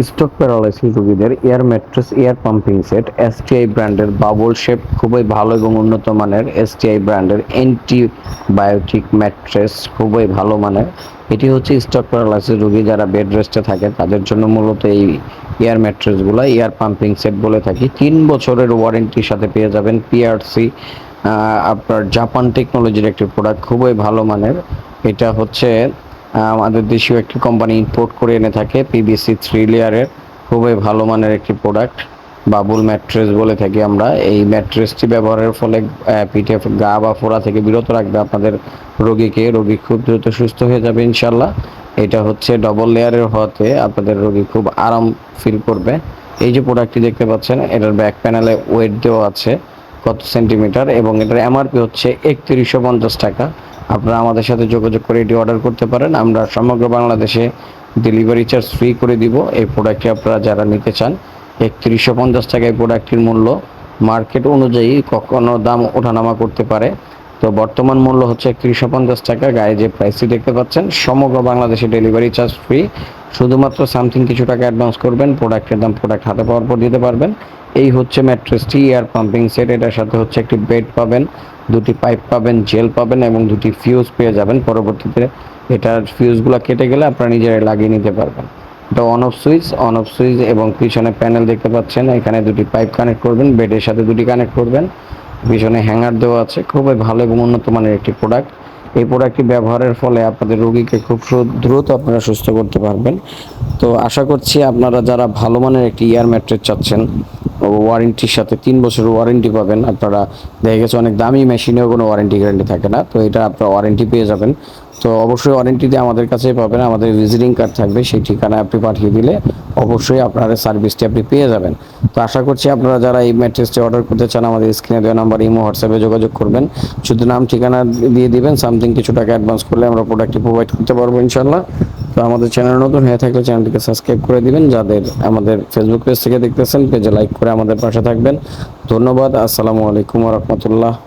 Stock paralysis রোগীদের air mattress, air pumping set STI ব্র্যান্ডের bubble shape খুবই ভালো এবং উন্নত মানের এসটিআই ব্র্যান্ডের অ্যান্টিবায়োটিক ম্যাট্রেস খুবই ভালো মানের। এটি হচ্ছে স্টক প্যারালাইসিস রোগী যারা বেড রেস্টে থাকে, তাদের জন্য মূলত এই এয়ার ম্যাট্রেসগুলো, এয়ার পাম্পিং সেট বলে থাকি। তিন বছরের ওয়ারেন্টির সাথে পেয়ে যাবেন পিআরসি আপনার জাপান টেকনোলজির একটি প্রোডাক্ট, খুবই ভালো মানের। এটা হচ্ছে আমাদের দেশীয় একটি কোম্পানি ইম্পোর্ট করে এনে থাকে পিবিসি থ্রি লেয়ারের খুবই ভালো মানের একটি প্রোডাক্ট বাবুল ম্যাট্রেস বলে থাকি আমরা। এই ম্যাট্রেসটি ব্যবহারের ফলে পিঠে গা বা ফোড়া থেকে বিরত রাখবে আপনাদের রোগীকে। রোগী খুব দ্রুত সুস্থ হয়ে যাবে ইনশাল্লাহ এটা হচ্ছে ডবল লেয়ারের হওয়াতে আপনাদের রোগী খুব আরাম ফিল করবে। এই যে প্রোডাক্টটি দেখতে পাচ্ছেন, এটার ব্যাক প্যানেলে ওয়েট দেওয়া আছে। কত সেন্টিমিটার এবং এটার এমআরপি হচ্ছে একত্রিশশো পঞ্চাশ টাকা। আপনারা আমাদের সাথে যোগাযোগ করে এটি অর্ডার করতে পারেন। আমরা সমগ্র বাংলাদেশে ডেলিভারি চার্জ ফ্রি করে দিব। এই প্রোডাক্টটি আপনারা যারা নিতে চান, একত্রিশশো পঞ্চাশ টাকা এই প্রোডাক্টটির মূল্য। মার্কেট অনুযায়ী কখনো দাম ওঠানামা করতে পারে। তো বর্তমান মূল্য হচ্ছে একত্রিশশো পঞ্চাশ টাকা। গায়ে যে প্রাইসটি দেখতে পাচ্ছেন, সমগ্র বাংলাদেশে ডেলিভারি চার্জ ফ্রি শুধুমাত্র সামথিং কিছু টাকা অ্যাডভান্স করবেন প্রোডাক্টের দাম প্রোডাক্ট হাতে পাওয়ার পর দিতে পারবেন। এই হচ্ছে ম্যাট্রেসটি এয়ার পাম্পিং সেট এটার সাথে হচ্ছে একটি বেড পাবেন, দুটি পাইপ পাবেন জেল পাবেন এবং দুটি ফিউজ পেয়ে যাবেন। পরবর্তীতে এটার ফিউজগুলো কেটে গেলে আপনারা নিজেরাই লাগিয়ে নিতে পারবেন। এটা on off switch on off switch এবং পিছনে প্যানেল দেখতে পাচ্ছেন। এখানে দুটি পাইপ কানেক্ট করবেন বেডের সাথে দুটি কানেক্ট করবেন। পিছনে হ্যাঙ্গার দেওয়া আছে, খুবই ভালো এবং উন্নত মানের একটি প্রোডাক্ট এই প্রোডাক্টটি ব্যবহারের ফলে আপনাদের রোগীকে খুব দ্রুত আপনারা সুস্থ করতে পারবেন। তো আশা করছি আপনারা যারা ভালো মানের একটি ইয়ার ম্যাট্রেস চাচ্ছেন ওয়ারেন্টির সাথে তিন বছর ওয়ারেন্টি পাবেন। আপনারা দেখা গেছে অনেক দামি মেশিনেও কোনো ওয়ারেন্টি গ্যারান্টি থাকে না। তো এটা আপনারা ওয়ারেন্টি পেয়ে যাবেন। তো অবশ্যই ওয়ারেন্টিতে আমাদের কাছেই পাবেন। আমাদের ভিজিটিং কার্ড থাকবে, সেই ঠিকানায় আপনি পাঠিয়ে দিলে অবশ্যই আপনার সার্ভিসটি আপনি পেয়ে যাবেন। তো আশা করছি আপনারা যারা এই ম্যাট্রেসটি অর্ডার করতে চান, আমাদের স্ক্রিনে দেওয়া নাম্বার ইমো হোয়াটসঅ্যাপে যোগাযোগ করবেন। শুধু নাম, ঠিকানা দিয়ে দিবেন। সামথিং কিছু টাকা অ্যাডভান্স করলে আমরা প্রোডাক্টটি প্রোভাইড করতে পারব ইনশাল্লাহ তো আমাদের চ্যানেল নতুন হয়ে থাকলে চ্যানেলটিকে সাবস্ক্রাইব করে দিবেন। যাদের আমাদের ফেসবুক পেজ থেকে দেখতেছেন, পেজে লাইক করে আমাদের পাশে থাকবেন। ধন্যবাদ। আসসালামু আলাইকুম রহমতুল্লাহ।